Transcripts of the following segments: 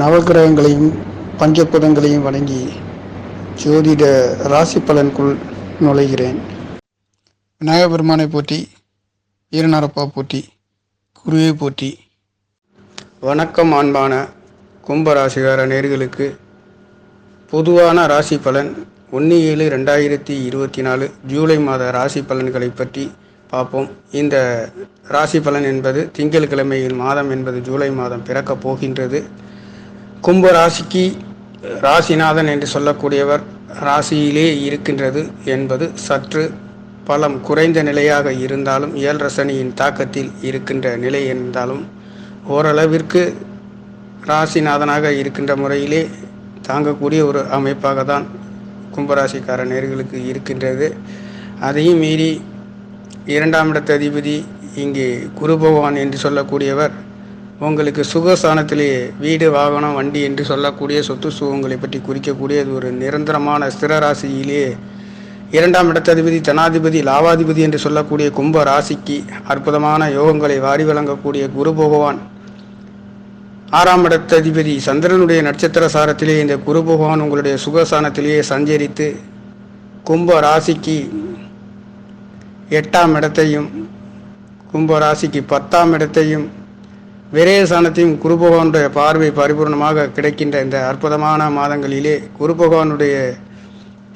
நவகிரகங்களையும் பஞ்சபுதங்களையும் வணங்கி ஜோதிட ராசி பலனுக்குள் நுழைகிறேன். விநாயகர் பெருமானை போற்றி வீரநரப்பா போற்றி குருவை போற்றி. வணக்கம் அன்பான கும்பராசிகார நேர்களுக்கு. பொதுவான ராசி பலன் ஒன்று ஏழு ரெண்டாயிரத்தி இருபத்தி நாலு ஜூலை மாத ராசி பலன்களை பற்றி பார்ப்போம். இந்த ராசி பலன் என்பது திங்கட்கிழமையில் மாதம் என்பது ஜூலை மாதம் பிறக்கப் போகின்றது. கும்ப ராசிக்கு ராசிநாதன் என்று சொல்லக்கூடியவர் ராசியிலே இருக்கின்றது என்பது சற்று பலம் குறைந்த நிலையாக இருந்தாலும் ஏழரை சனியின் தாக்கத்தில் இருக்கின்ற நிலை இருந்தாலும் ஓரளவிற்கு ராசிநாதனாக இருக்கின்ற முறையிலே தாங்கக்கூடிய ஒரு அமைப்பாக தான் கும்பராசிக்கார நேர்களுக்கு இருக்கின்றது. அதையும் மீறி இரண்டாம் இடத்த அதிபதி இங்கே குரு பகவான் என்று சொல்லக்கூடியவர் உங்களுக்கு சுகஸ்தானத்திலே வீடு வாகனம் வண்டி என்று சொல்லக்கூடிய சொத்து சுகங்களை பற்றி குறிக்கக்கூடியது ஒரு நிரந்தரமான ஸ்திர ராசியிலே இரண்டாம் இடத்ததிபதி தனாதிபதி லாவாதிபதி என்று சொல்லக்கூடிய கும்ப ராசிக்கு அற்புதமான யோகங்களை வாரி வழங்கக்கூடிய குரு பகவான். ஆறாம் இடத்ததிபதி சந்திரனுடைய நட்சத்திர சாரத்திலே இந்த குரு பகவான் உங்களுடைய சுகஸ்தானத்திலேயே சஞ்சரித்து கும்ப ராசிக்கு எட்டாம் இடத்தையும் கும்ப ராசிக்கு பத்தாம் இடத்தையும் விரயசானத்தையும் குரு பகவானுடைய பார்வை பரிபூர்ணமாக கிடைக்கின்ற இந்த அற்புதமான மாதங்களிலே குரு பகவானுடைய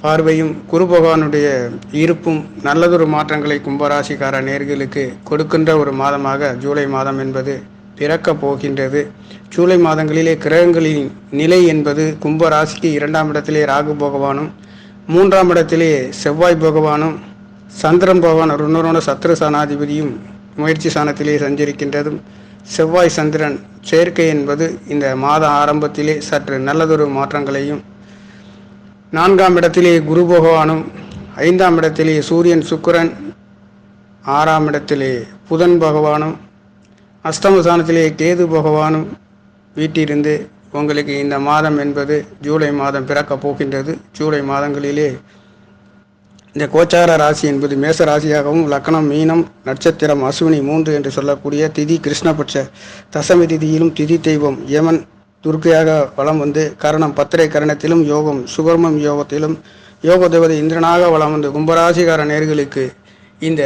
பார்வையும் குரு பகவானுடைய இருப்பும் நல்லதொரு மாற்றங்களை கும்பராசிக்கார நேர்களுக்கு கொடுக்கின்ற ஒரு மாதமாக ஜூலை மாதம் என்பது பிறக்கப் போகின்றது. ஜூலை மாதங்களிலே கிரகங்களின் நிலை என்பது கும்பராசிக்கு இரண்டாம் இடத்திலே ராகு பகவானும் மூன்றாம் இடத்திலே செவ்வாய் பகவானும் சந்திரன் பகவான் ருணரோண சத்ரு சனாதிபதியும் முயற்சி சாணத்திலே சஞ்சரிக்கின்றதும் செவ்வாய் சந்திரன் சேர்க்கை என்பது இந்த மாத ஆரம்பத்திலே சற்று நல்லதொரு மாற்றங்களையும் நான்காம் இடத்திலே குரு பகவானும் ஐந்தாம் இடத்திலே சூரியன் சுக்கரன் ஆறாம் இடத்திலே புதன் பகவானும் அஸ்தமஸ்தானத்திலே கேது பகவானும் வீட்டிலிருந்து உங்களுக்கு இந்த மாதம் என்பது ஜூலை மாதம் பிறக்கப் போகின்றது. ஜூலை மாதங்களிலே இந்த கோச்சார ராசி என்பது மேச ராசியாகவும் லக்கணம் மீனம் நட்சத்திரம் அஸ்வினி மூன்று என்று சொல்லக்கூடிய திதி கிருஷ்ணபட்ச. தசமி திதியிலும் திதி தெய்வம். யமன் துர்க்கையாக வலம் வந்து கரணம் பத்திரை கரணத்திலும் யோகம் சுகர்மம் யோகத்திலும் யோக தேவதை இந்திரனாக வளம் வந்து கும்பராசிகார நேர்களுக்கு இந்த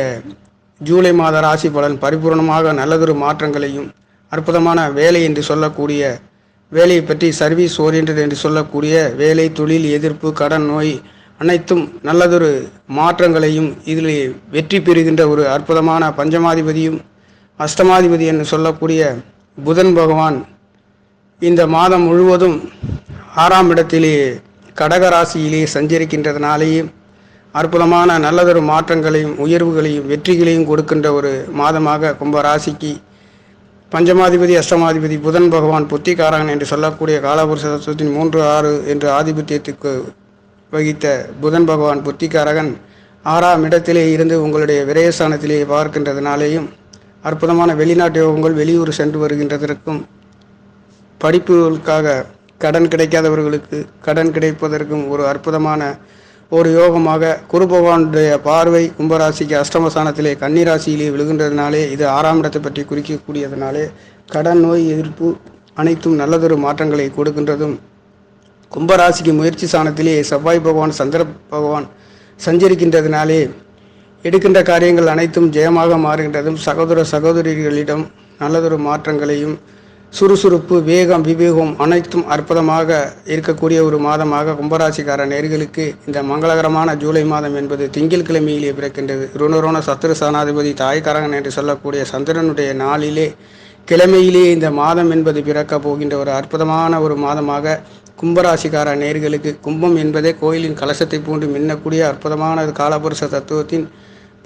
ஜூலை மாத ராசி பலன் பரிபூர்ணமாக நல்லதொரு மாற்றங்களையும் அற்புதமான வேலை என்று சொல்லக்கூடிய வேலையை பற்றி சர்வீஸ் ஓரியன்ட் என்று சொல்லக்கூடிய வேலை தொழில் எதிர்ப்பு கடன் நோய் அனைத்தும் நல்லதொரு மாற்றங்களையும் இதில் வெற்றி பெறுகின்ற ஒரு அற்புதமான பஞ்சமாதிபதியும் அஷ்டமாதிபதி என்று சொல்லக்கூடிய புதன் பகவான் இந்த மாதம் முழுவதும் ஆறாம் இடத்திலே கடக ராசியிலே அற்புதமான நல்லதொரு மாற்றங்களையும் உயர்வுகளையும் வெற்றிகளையும் கொடுக்கின்ற ஒரு மாதமாக கும்பராசிக்கு பஞ்சமாதிபதி அஷ்டமாதிபதி புதன் பகவான் புத்திகாரகன் என்று சொல்லக்கூடிய காலபுருஷ தத்துவத்தின் மூன்று ஆறு என்று ஆதிபத்தியத்துக்கு வகித்த புதன் பகவான் புத்திகாரகன் ஆறாம் இடத்திலே இருந்து உங்களுடைய விரயஸ்தானத்திலே பார்க்கின்றதுனாலேயும் அற்புதமான வெளிநாட்டு யோகங்கள் வெளியூர் சென்று வருகின்றதற்கும் படிப்புகளுக்காக கடன் கிடைக்காதவர்களுக்கு கடன் கிடைப்பதற்கும் ஒரு அற்புதமான ஒரு யோகமாக குரு பகவானுடைய பார்வை கும்பராசிக்கு அஷ்டமஸ்தானத்திலே கன்னிராசியிலே விழுகின்றதுனாலே இது ஆறாம் இடத்தை பற்றி குறிக்கக்கூடியதனாலே கடன் நோய் எதிர்ப்பு அனைத்தும் நல்லதொரு மாற்றங்களை கொடுக்கின்றதும் கும்பராசிக்கு முயற்சி ஸ்தானத்திலே செவ்வாய் பகவான் சந்திர பகவான் சஞ்சரிக்கின்றதுனாலே எடுக்கின்ற காரியங்கள் அனைத்தும் ஜெயமாக மாறுகின்றதும் சகோதர சகோதரிகளிடம் நல்லதொரு மாற்றங்களையும் சுறுசுறுப்பு வேகம் விவேகம் அனைத்தும் அற்புதமாக இருக்கக்கூடிய ஒரு மாதமாக கும்பராசிக்கார நேர்களுக்கு இந்த மங்களகரமான ஜூலை மாதம் என்பது திங்கள் கிழமையிலே பிறக்கின்றது. ருணரோண சத்துரு சனாதிபதி தாய்க்காரகன் என்று சொல்லக்கூடிய சந்திரனுடைய நாளிலே கிழமையிலே இந்த மாதம் என்பது பிறக்கப் போகின்ற ஒரு அற்புதமான ஒரு மாதமாக கும்பராசிக்கார நேர்களுக்கு கும்பம் என்பதே கோயிலின் கலசத்தை பூண்டு மின்னக்கூடிய அற்புதமான காலபுருஷ தத்துவத்தின்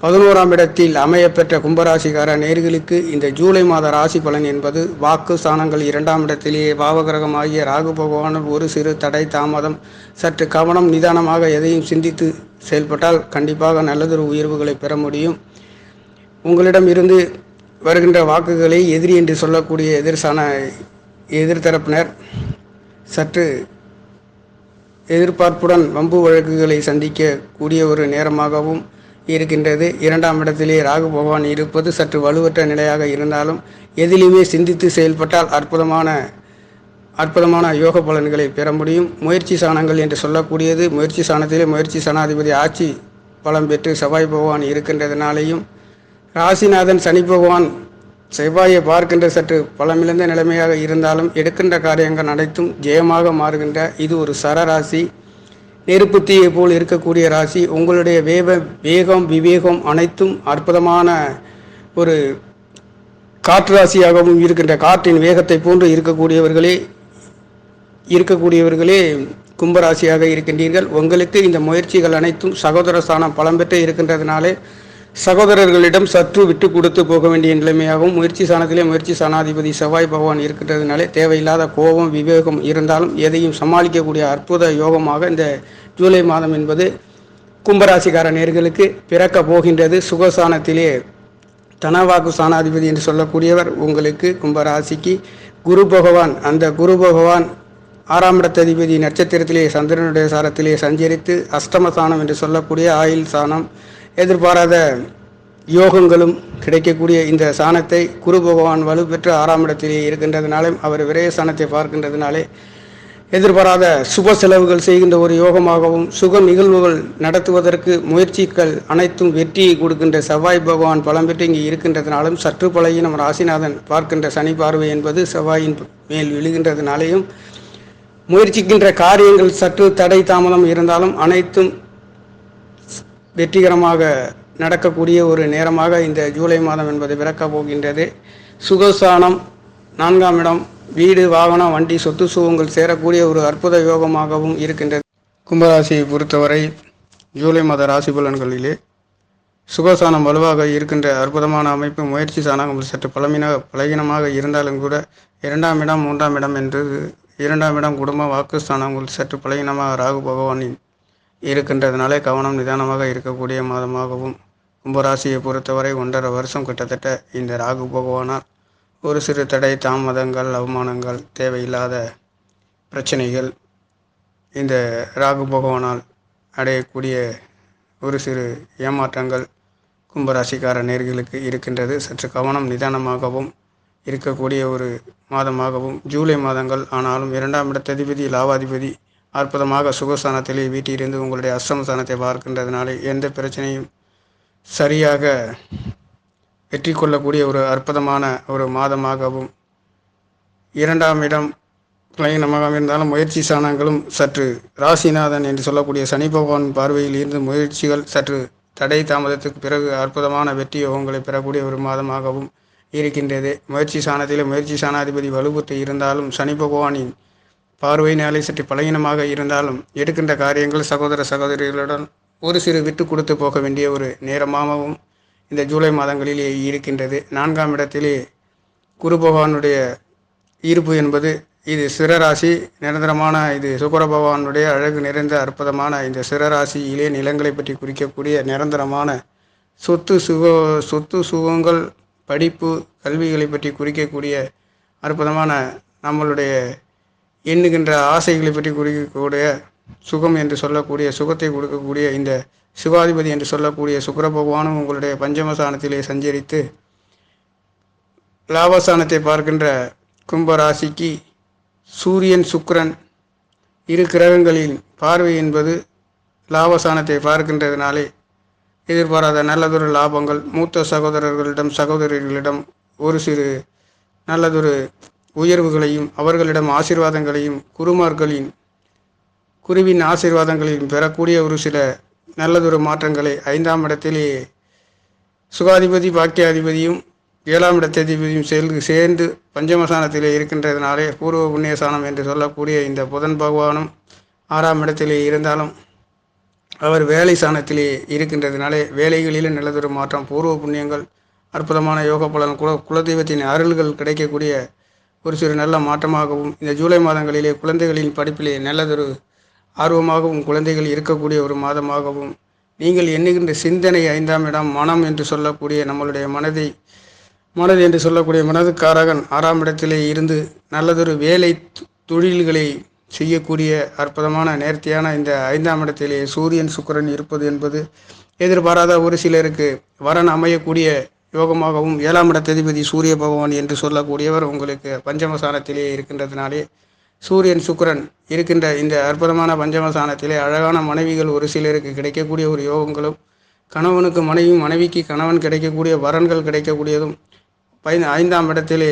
பதினோராம் இடத்தில் அமையப்பெற்ற கும்பராசிக்கார நேர்களுக்கு இந்த ஜூலை மாத ராசி பலன் என்பது வாக்கு ஸ்தானங்கள் இரண்டாம் இடத்திலேயே பாவகிரகமாகிய ராகு பகவான் ஒரு சிறு தடை தாமதம். சற்று கவனம் நிதானமாக எதையும் சிந்தித்து செயல்பட்டால் கண்டிப்பாக நல்லதொரு உயர்வுகளை பெற முடியும். உங்களிடம் இருந்து வருகின்ற வாக்குகளை எதிரி என்று சொல்லக்கூடிய எதிர்சான எதிர்த்தரப்பினர் சற்று எதிர்பார்ப்புடன் வம்பு வழக்குகளை சந்திக்க கூடிய ஒரு நேரமாகவும் இருக்கின்றது. இரண்டாம் இடத்திலே ராகு பகவான் இருப்பது சற்று வலுவற்ற நிலையாக இருந்தாலும் எதிலுமே சிந்தித்து செயல்பட்டால் அற்புதமான அற்புதமான யோக பலன்களை பெற முடியும். முயற்சி சாணங்கள் என்று சொல்லக்கூடியது முயற்சி சாணத்திலே முயற்சி சனாதிபதி ஆட்சி பலம் பெற்று செவ்வாய் பகவான் இருக்கின்றதுனாலேயும் ராசிநாதன் சனி பகவான் செவ்வாயை பார்க்கின்ற சற்று பலமிழந்த நிலைமையாக இருந்தாலும் எடுக்கின்ற காரியங்கள் அனைத்தும் ஜெயமாக மாறுகின்ற. இது ஒரு சரராசி நெருப்பு தீயை போல் இருக்கக்கூடிய ராசி. உங்களுடைய வேக வேகம் விவேகம் அனைத்தும் அற்புதமான ஒரு காற்று ராசியாகவும் இருக்கின்ற. காற்றின் வேகத்தை போன்று இருக்கக்கூடியவர்களே இருக்கக்கூடியவர்களே கும்பராசியாக இருக்கின்றீர்கள். உங்களுக்கு இந்த முயற்சிகள் அனைத்தும் சகோதர ஸ்தானம் பலம் பெற்று இருக்கின்றதுனாலே சகோதரர்களிடம் சற்று விட்டு கொடுத்து போக வேண்டிய நிலைமையாகவும் முயற்சி சாணத்திலே முயற்சி சாணாதிபதி செவ்வாய் பகவான் இருக்கின்றதுனாலே தேவையில்லாத கோபம் விவேகம் இருந்தாலும் எதையும் சமாளிக்கக்கூடிய அற்புத யோகமாக இந்த ஜூலை மாதம் என்பது கும்பராசிக்கார நேர்களுக்கு பிறக்க போகின்றது. சுகசானத்திலே தனவாக்கு சாணாதிபதி என்று சொல்லக்கூடியவர் உங்களுக்கு கும்பராசிக்கு குரு பகவான். அந்த குரு பகவான் ஆறாம் இடத்ததிபதி நட்சத்திரத்திலே சந்திரனுடைய சாரத்திலே சஞ்சரித்து அஷ்டம சாணம் என்று சொல்லக்கூடிய ஆயில் சாணம் எதிர்பாராத யோகங்களும் கிடைக்கக்கூடிய இந்த சாணத்தை குரு பகவான் வலுப்பெற்று ஆறாம் இடத்திலே இருக்கின்றதுனாலே அவர் விரய சாணத்தை பார்க்கின்றதுனாலே எதிர்பாராத சுப செலவுகள் செய்கின்ற ஒரு யோகமாகவும் சுக நிகழ்வுகள் நடத்துவதற்கு முயற்சிகள் அனைத்தும் வெற்றியை கொடுக்கின்ற செவ்வாய் பகவான் பலம் பெற்று இங்கே இருக்கின்றதுனாலும் சற்று பழகினம் ராசிநாதன் பார்க்கின்ற சனி பார்வை என்பது செவ்வாயின் மேல் விழுகின்றதுனாலேயும் முயற்சிக்கின்ற காரியங்கள் சற்று தடை தாமதம் இருந்தாலும் அனைத்தும் வெற்றிகரமாக நடக்கக்கூடிய ஒரு நேரமாக இந்த ஜூலை மாதம் என்பது பிறக்கப் போகின்றது. சுகஸ்தானம் நான்காம் இடம் வீடு வாகனம் வண்டி சொத்து சுகங்கள் சேரக்கூடிய ஒரு அற்புத யோகமாகவும் இருக்கின்றது. கும்பராசியை பொறுத்தவரை ஜூலை மாத ராசி பலன்களிலே சுகசானம் வலுவாக இருக்கின்ற அற்புதமான அமைப்பு முயற்சி சாணம் சற்று பழமின பலகீனமாக இருந்தாலும் கூட இரண்டாம் இடம் மூன்றாம் இடம் என்று இரண்டாம் இடம் குடும்ப வாக்குஸ்தானங்கள் சற்று பலகீனமாக ராகு பகவானின் இருக்கின்றதுனாலே கவனம் நிதானமாக இருக்கக்கூடிய மாதமாகவும் கும்பராசியை பொறுத்தவரை ஒன்றரை வருஷம் கிட்டத்தட்ட இந்த ராகு பகவானால் ஒரு சிறு தடை தாமதங்கள் அவமானங்கள் தேவையில்லாத பிரச்சனைகள் இந்த ராகு பகவானால் அடையக்கூடிய ஒரு சிறு ஏமாற்றங்கள் கும்பராசிக்கார நேர்களுக்கு இருக்கின்றது. சற்று கவனம் நிதானமாகவும் இருக்கக்கூடிய ஒரு மாதமாகவும் ஜூலை மாதங்கள் ஆனாலும் இரண்டாம் இடத்ததிபதி லாவாதிபதி அற்புதமாக சுகஸ்தானத்திலே வீட்டிலிருந்து உங்களுடைய அஸ்தமஸ்தானத்தை பார்க்கின்றதுனாலே எந்த பிரச்சனையும் சரியாக வெற்றி கொள்ளக்கூடிய ஒரு அற்புதமான ஒரு மாதமாகவும் இரண்டாம் இடம் பலகீனமாக இருந்தாலும் முயற்சி சாணங்களும் சற்று ராசிநாதன் என்று சொல்லக்கூடிய சனி பகவான் பார்வையில் இருந்து முயற்சிகள் சற்று தடை தாமதத்துக்கு பிறகு அற்புதமான வெற்றி யோகங்களை பெறக்கூடிய ஒரு மாதமாகவும் இருக்கின்றது. முயற்சி சாணத்திலே முயற்சி சாணாதிபதி வலுப்பட்டு இருந்தாலும் சனி பகவானின் பார்வையினாலே சற்று பலகீனமாக இருந்தாலும் எடுக்கின்ற காரியங்கள் சகோதர சகோதரிகளுடன் ஒரு சிறு விட்டு கொடுத்து போக வேண்டிய ஒரு நேரமாகவும் இந்த ஜூலை மாதங்களிலே இருக்கின்றது. நான்காம் இடத்திலே குரு பகவானுடைய ஈர்ப்பு என்பது இது சிறராசி நிரந்தரமான இது சுக்கர பகவானுடைய அழகு நிறைந்த அற்புதமான இந்த சிறராசியிலே நிலங்களை பற்றி குறிக்கக்கூடிய நிரந்தரமான சொத்து சுக சொத்து சுகங்கள் படிப்பு கல்விகளை பற்றி குறிக்கக்கூடிய அற்புதமான நம்மளுடைய எண்ணுகின்ற ஆசைகளை பற்றி குறிக்கக்கூடிய சுகம் என்று சொல்லக்கூடிய சுகத்தை கொடுக்கக்கூடிய இந்த சிவாதிபதி என்று சொல்லக்கூடிய சுக்கர பகவானும் உங்களுடைய பஞ்சமசானத்திலே சஞ்சரித்து லாபஸ்தானத்தை பார்க்கின்ற கும்பராசிக்கு சூரியன் சுக்கரன் இரு கிரகங்களின் பார்வை என்பது லாபஸ்தானத்தை பார்க்கின்றதுனாலே எதிர்பாராத நல்லதொரு லாபங்கள். மூத்த சகோதரர்களிடம் சகோதரிகளிடம் ஒரு சிறு நல்லதொரு உயர்வுகளையும் அவர்களிடம் ஆசீர்வாதங்களையும் குருமார்களின் குருவின் ஆசீர்வாதங்களையும் பெறக்கூடிய ஒரு சில நல்லதொரு மாற்றங்களை ஐந்தாம் இடத்திலே சுகாதிபதி பாக்கியாதிபதியும் ஏழாம் இடத்ததிபதியும் சேர்ந்து சேர்ந்து பஞ்சமசானத்திலே இருக்கின்றதுனாலே பூர்வ புண்ணியசானம் என்று சொல்லக்கூடிய இந்த புதன் பகவானும் ஆறாம் இடத்திலே இருந்தாலும் அவர் வேலை சாணத்திலே இருக்கின்றதுனாலே வேலைகளிலும் நல்லதொரு மாற்றம் பூர்வ புண்ணியங்கள் அற்புதமான யோக பலன் குல குலதெய்வத்தின் அருள்கள் கிடைக்கக்கூடிய ஒரு சிறு நல்ல மாற்றமாகவும் இந்த ஜூலை மாதங்களிலே குழந்தைகளின் படிப்பிலே நல்லதொரு ஆர்வமாகவும் குழந்தைகள் இருக்கக்கூடிய ஒரு மாதமாகவும் நீங்கள் எண்ணுகின்ற சிந்தனை ஐந்தாம் இடம் மனம் என்று சொல்லக்கூடிய நம்மளுடைய மனதை மனது என்று சொல்லக்கூடிய மனதுக்காரகன் ஆறாம் இடத்திலே இருந்து நல்லதொரு வேலை தொழில்களை செய்யக்கூடிய அற்புதமான நேர்த்தியான இந்த ஐந்தாம் இடத்திலே சூரியன் சுக்கிரன் இருப்பது என்பது எதிர்பாராத ஒரு சிலருக்கு வரன் அமையக்கூடிய யோகமாகவும் ஏழாம் இடத்ததிபதி சூரிய பகவான் என்று சொல்லக்கூடியவர் உங்களுக்கு பஞ்சமசானத்திலே இருக்கின்றதுனாலே சூரியன் சுக்கிரன் இருக்கின்ற இந்த அற்புதமான பஞ்சமசானத்திலே அழகான மனைவிகள் ஒரு சிலருக்கு கிடைக்கக்கூடிய ஒரு யோகங்களும் கணவனுக்கு மனைவி மனைவிக்கு கணவன் கிடைக்கக்கூடிய வரன்கள் கிடைக்கக்கூடியதும் பை ஐந்தாம் இடத்திலே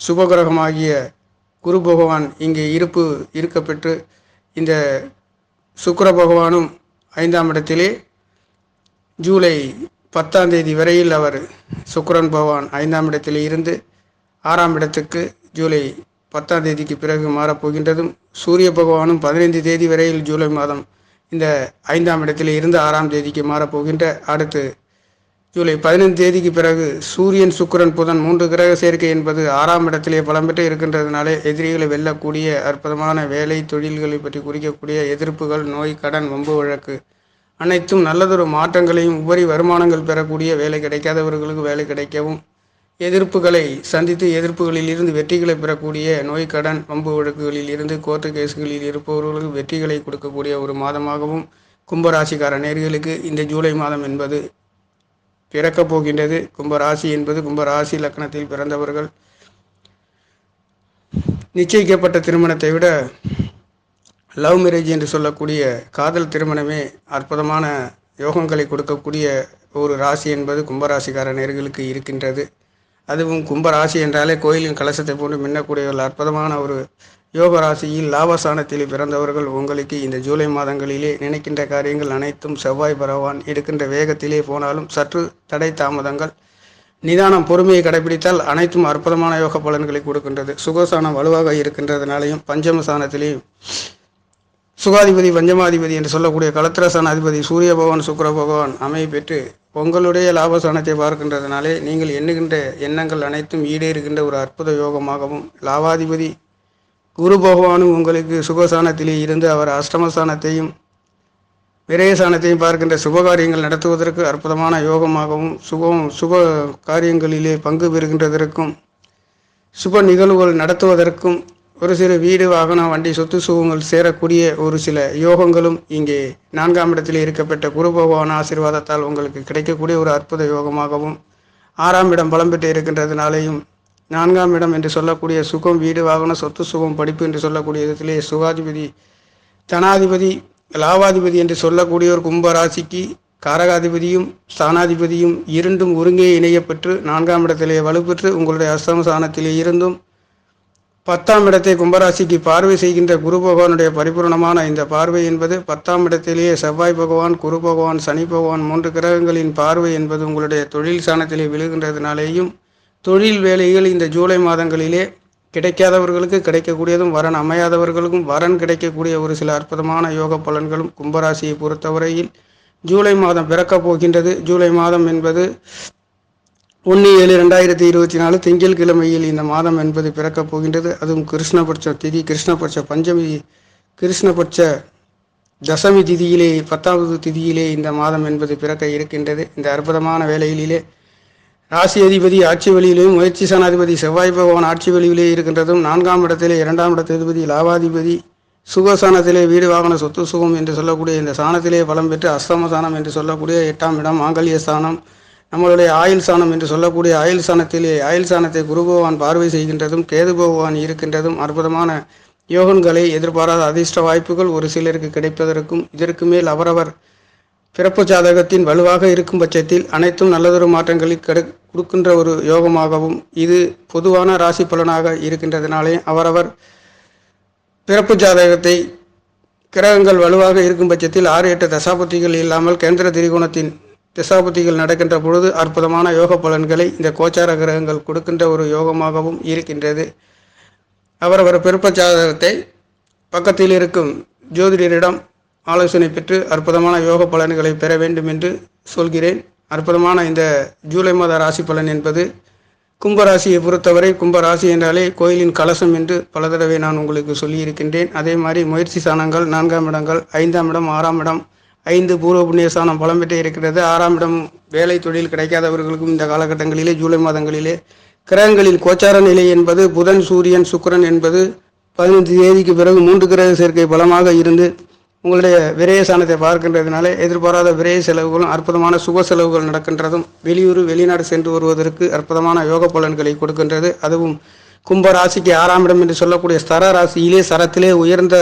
சுபகிரகமாகிய குரு பகவான் இங்கே இருப்பு இருக்கப்பெற்று இந்த சுக்கிர பகவானும் ஐந்தாம் இடத்திலே ஜூலை பத்தாம் தேதி வரையில் அவர் சுக்கிரன் பகவான் ஐந்தாம் இடத்தில் இருந்து ஆறாம் இடத்துக்கு ஜூலை பத்தாம் தேதிக்கு பிறகு மாறப்போகின்றதும் சூரிய பகவானும் பதினைந்து தேதி வரையில் ஜூலை மாதம் இந்த ஐந்தாம் இடத்தில் இருந்து ஆறாம் தேதிக்கு மாறப்போகின்ற அடுத்து ஜூலை பதினைந்து தேதிக்கு பிறகு சூரியன் சுக்கிரன் புதன் மூன்று கிரக சேர்க்கை என்பது ஆறாம் இடத்திலே பலம் பெற்று இருக்கின்றதுனாலே எதிரிகளை வெல்லக்கூடிய அற்புதமான வேலை தொழில்களை பற்றி குறிக்கக்கூடிய எதிர்ப்புகள் நோய் கடன் வம்பு வழக்கு அனைத்தும் நல்லதொரு மாற்றங்களையும் உபரி வருமானங்கள் பெறக்கூடிய வேலை கிடைக்காதவர்களுக்கு வேலை கிடைக்கவும். எதிர்ப்புகளை சந்தித்து எதிர்ப்புகளில் இருந்து வெற்றிகளை பெறக்கூடிய நோய் கடன் வம்பு வழக்குகளில் இருந்து கோர்ட்டு கேஸுகளில் இருப்பவர்களுக்கு வெற்றிகளை கொடுக்கக்கூடிய ஒரு மாதமாகவும் கும்பராசிக்கார நேர்களுக்கு இந்த ஜூலை மாதம் என்பது பிறக்கப் போகின்றது. கும்பராசி என்பது கும்பராசி லக்னத்தில் பிறந்தவர்கள். நிச்சயிக்கப்பட்ட திருமணத்தை விட லவ் மேரேஜ் என்று சொல்லக்கூடிய காதல் திருமணமே அற்புதமான யோகங்களை கொடுக்கக்கூடிய ஒரு ராசி என்பது கும்பராசிக்கார நேர்களுக்கு இருக்கின்றது. அதுவும் கும்பராசி என்றாலே கோயிலின் கலசத்தை போன்று மின்னக்கூடிய ஒரு அற்புதமான ஒரு யோக ராசியில் லாபஸ்தானத்தில் பிறந்தவர்கள் உங்களுக்கு இந்த ஜூலை மாதங்களிலே நினைக்கின்ற காரியங்கள் அனைத்தும் செவ்வாய் பரவான் எடுக்கின்ற வேகத்திலே போனாலும் சற்று தடை தாமதங்கள். நிதானம் பொறுமையை கடைபிடித்தால் அனைத்தும் அற்புதமான யோக பலன்களை கொடுக்கின்றது. சுகசானம் வலுவாக இருக்கின்றதுனாலையும் பஞ்சமசானத்திலேயும் சுகாதிபதி பஞ்சமாதிபதி என்று சொல்லக்கூடிய கலத்திரசான அதிபதி சூரிய பகவான் சுக்கர பகவான் அமைய பெற்று உங்களுடைய லாபஸ்தானத்தை பார்க்கின்றதுனாலே நீங்கள் எண்ணுகின்ற எண்ணங்கள் அனைத்தும் ஈடேறுகின்ற ஒரு அற்புத யோகமாகவும் லாபாதிபதி குரு பகவானும் உங்களுக்கு சுகசானத்திலே இருந்து அவர் அஷ்டமஸ்தானத்தையும் விரயசானத்தையும் பார்க்கின்ற சுபகாரியங்கள் நடத்துவதற்கு அற்புதமான யோகமாகவும் சுகம் சுப காரியங்களிலே பங்கு பெறுகின்றதற்கும் சுப நிகழ்வுகள் நடத்துவதற்கும் ஒரு சில வீடு வாகனம் வண்டி சொத்து சுகங்கள் சேரக்கூடிய ஒரு சில யோகங்களும் இங்கே நான்காம் இடத்தில் இருக்கப்பட்ட குரு பகவான் ஆசீர்வாதத்தால் உங்களுக்கு கிடைக்கக்கூடிய ஒரு அற்புத யோகமாகவும் ஆறாம் இடம் பலம் பெற்று இருக்கின்றதுனாலேயும் நான்காம் இடம் என்று சொல்லக்கூடிய சுகம் வீடு வாகனம் சொத்து சுகம் படிப்பு என்று சொல்லக்கூடிய விதத்திலே சுகாதிபதி தனாதிபதி லாவாதிபதி என்று சொல்லக்கூடிய ஒரு கும்பராசிக்கு காரகாதிபதியும் ஸ்தானாதிபதியும் இரண்டும் ஒருங்கே இணையப்பெற்று நான்காம் இடத்திலே வலுப்பெற்று உங்களுடைய அஸ்தம ஸ்தானத்திலே இருந்தும் பத்தாம் இடத்தை கும்பராசிக்கு பார்வை செய்கின்ற குரு பகவானுடைய பரிபூர்ணமான இந்த பார்வை என்பது பத்தாம் இடத்திலேயே செவ்வாய் பகவான் குரு பகவான் சனி பகவான் மூன்று கிரகங்களின் பார்வை என்பது உங்களுடைய தொழில் சாணத்திலே விழுகின்றதுனாலேயும் தொழில் வேலைகள் இந்த ஜூலை மாதங்களிலே கிடைக்காதவர்களுக்கு கிடைக்கக்கூடியதும் வரன் அமையாதவர்களுக்கும் வரன் கிடைக்கக்கூடிய ஒரு சில அற்புதமான யோக பலன்களும் கும்பராசியை பொறுத்தவரையில் ஜூலை மாதம் பிறக்கப் போகின்றது. ஜூலை மாதம் என்பது ஒன்று ஏழு ரெண்டாயிரத்தி இருபத்தி நாலு திங்கள் கிழமையில் இந்த மாதம் என்பது பிறக்கப் போகின்றது. அதுவும் கிருஷ்ணபட்ச திதி கிருஷ்ணபட்ச பஞ்சமி கிருஷ்ணபட்ச தசமி திதியிலே பத்தாவது திதியிலே இந்த மாதம் என்பது பிறக்க இருக்கின்றது. இந்த அற்புதமான வேலையிலே ராசி அதிபதி ஆட்சி வழியிலும் முயற்சி சனாதிபதி செவ்வாய் பகவான் ஆட்சி வழியிலே இருக்கின்றதும் நான்காம் இடத்திலே இரண்டாம் இடத்ததிபதி லாபாதிபதி சுகசானத்திலே வீடு வாகன சொத்து சுகம் என்று சொல்லக்கூடிய இந்த சாணத்திலே பலம் பெற்று அஸ்தம சாணம் என்று சொல்லக்கூடிய எட்டாம் இடம் மாங்கல்ய ஸ்தானம் நம்மளுடைய ஆயுள் சாணம் என்று சொல்லக்கூடிய ஆயுள் சாணத்திலே ஆயுள் சாணத்தை குரு பகவான் பார்வை செய்கின்றதும் கேது பகவான் இருக்கின்றதும் அற்புதமான யோகன்களை எதிர்பாராத அதிர்ஷ்ட வாய்ப்புகள் ஒரு சிலருக்கு கிடைப்பதற்கும் இதற்கு மேல் அவரவர் பிறப்பு ஜாதகத்தின் வலுவாக இருக்கும் பட்சத்தில் அனைத்தும் நல்லதொரு மாற்றங்களை கெடு கொடுக்கின்ற ஒரு யோகமாகவும் இது பொதுவான ராசி பலனாக இருக்கின்றதுனாலே அவரவர் பிறப்பு ஜாதகத்தை கிரகங்கள் வலுவாக இருக்கும் பட்சத்தில் ஆறு எட்டு தசாபத்திகள் இல்லாமல் கேந்திர திரிகோணத்தின் திசாபுத்திகள் நடக்கின்ற பொழுது அற்புதமான யோக பலன்களை இந்த கோச்சார கிரகங்கள் கொடுக்கின்ற ஒரு யோகமாகவும் இருக்கின்றது. அவரவர் பிறப்ப ஜாதகத்தை பக்கத்தில் இருக்கும் ஜோதிடரிடம் ஆலோசனை பெற்று அற்புதமான யோக பலன்களை பெற வேண்டும் என்று சொல்கிறேன். அற்புதமான இந்த ஜூலை மாத ராசி பலன் என்பது கும்பராசியை பொறுத்தவரை கும்பராசி என்றாலே கோயிலின் கலசம் என்று பல தடவை நான் உங்களுக்கு சொல்லியிருக்கின்றேன். அதே மாதிரி முயற்சி சாணங்கள் நான்காம் இடங்கள் ஐந்தாம் இடம் ஆறாம் இடம் ஐந்து பூர்வ புண்ணிய பலம் பெற்றே இருக்கிறது. ஆறாம் இடம் வேலை தொழில் கிடைக்காதவர்களுக்கும் இந்த காலகட்டங்களிலே ஜூலை மாதங்களிலே. கிரகங்களில் கோச்சார நிலை என்பது புதன் சூரியன் சுக்கரன் என்பது பதினைந்து தேதிக்கு பிறகு மூன்று கிரக சேர்க்கை பலமாக இருந்து உங்களுடைய விரய சாணத்தை பார்க்கின்றதுனால எதிர்பாராத விரய செலவுகளும் அற்புதமான சுக செலவுகள் நடக்கின்றதும் வெளியூர் வெளிநாடு சென்று வருவதற்கு அற்புதமான யோக பலன்களை கொடுக்கின்றது. அதுவும் கும்ப ராசிக்கு ஆறாம் இடம் என்று சொல்லக்கூடிய ஸ்தர ராசியிலே சரத்திலே உயர்ந்த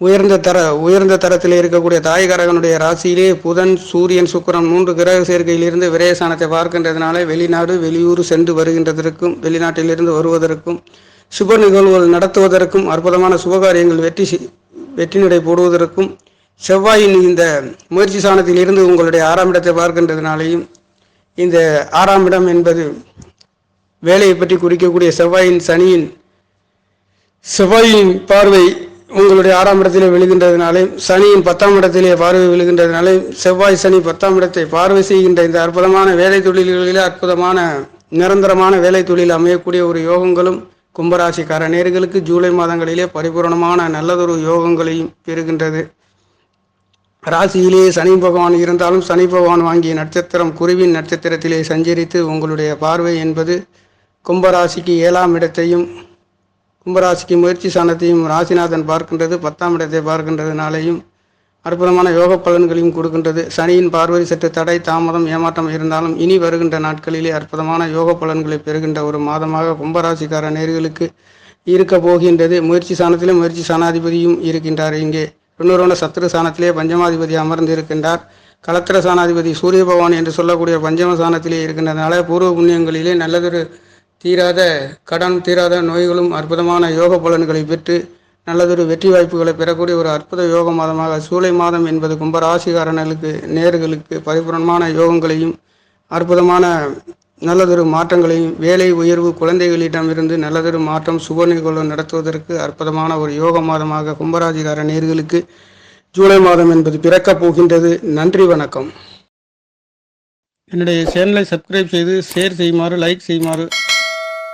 உயர்ந்த தர உயர்ந்த தரத்தில் இருக்கக்கூடிய தாய்கரகனுடைய ராசியிலே புதன் சூரியன் சுக்கரன் மூன்று கிரக சேர்க்கையிலிருந்து விரயசானத்தை பார்க்கின்றதுனால வெளிநாடு வெளியூர் சென்று வருகின்றதற்கும் வெளிநாட்டிலிருந்து வருவதற்கும் சுப நிகழ்வுகள் நடத்துவதற்கும் அற்புதமான சுபகாரியங்கள் வெற்றி வெற்றி நடை போடுவதற்கும் செவ்வாயின் இந்த முயற்சி சாணத்தில் இருந்து உங்களுடைய ஆறாம் இடத்தை பார்க்கின்றதுனாலையும் இந்த ஆறாம் இடம் என்பது வேலையை பற்றி குறிக்கக்கூடிய செவ்வாயின் சனியின் செவ்வாயின் பார்வை உங்களுடைய ஆறாம் இடத்திலே விழுகின்றதுனாலே சனியின் பத்தாம் இடத்திலே பார்வை விழுகின்றதுனாலே செவ்வாய் சனி பத்தாம் இடத்தை பார்வை செய்கின்ற இந்த அற்புதமான வேலை தொழில்களிலே அற்புதமான நிரந்தரமான வேலை தொழில் அமையக்கூடிய ஒரு யோகங்களும் கும்பராசிக்கார நேர்களுக்கு ஜூலை மாதங்களிலே பரிபூரணமான நல்லதொரு யோகங்களையும் பெறுகின்றது. ராசியிலேயே சனி பகவான் இருந்தாலும் சனி பகவான் வாங்கிய நட்சத்திரம் குருவின் நட்சத்திரத்திலே சஞ்சரித்து உங்களுடைய பார்வை என்பது கும்பராசிக்கு ஏழாம் இடத்தையும் கும்பராசிக்கு முயற்சி சாணத்தையும் ராசிநாதன் பார்க்கின்றது பத்தாம் இடத்தை பார்க்கின்றதுனாலேயும் அற்புதமான யோக பலன்களையும் கொடுக்கின்றது. சனியின் பார்வை சற்று தடை தாமதம் ஏமாற்றம் இருந்தாலும் இனி வருகின்ற நாட்களிலே அற்புதமான யோக பலன்களை பெறுகின்ற ஒரு மாதமாக கும்பராசிக்கார நேர்களுக்கு இருக்க போகின்றது. முயற்சி சாணத்திலே முயற்சி சாணாதிபதியும் இருக்கின்றார். இங்கே இன்னொருவன சத்ரு சாணத்திலே பஞ்சமாதிபதி அமர்ந்து இருக்கின்றார் கலத்திர சாணாதிபதி சூரிய பகவான் என்று சொல்லக்கூடிய பஞ்சம சாணத்திலே இருக்கின்றதுனால பூர்வ புண்ணியங்களிலே நல்லதொரு தீராத கடன் தீராத நோய்களும் அற்புதமான யோக பலன்களை பெற்று நல்லதொரு வெற்றி வாய்ப்புகளை பெறக்கூடிய ஒரு அற்புத யோக மாதமாக சூலை மாதம் என்பது கும்பராசிகாரர்களுக்கு நேர்களுக்கு பரிபூரணமான யோகங்களையும் அற்புதமான நல்லதொரு மாற்றங்களையும் வேலை உயர்வு குழந்தைகளிடமிருந்து நல்லதொரு மாற்றம் சுப நிகழ்வு நடத்துவதற்கு அற்புதமான ஒரு யோக மாதமாக கும்பராசிகார நேர்களுக்கு ஜூலை மாதம் என்பது பிறக்கப் போகின்றது. நன்றி வணக்கம். என்னுடைய சேனலை சப்ஸ்கிரைப் செய்து ஷேர் செய்யுமாறு லைக் செய்யுமாறு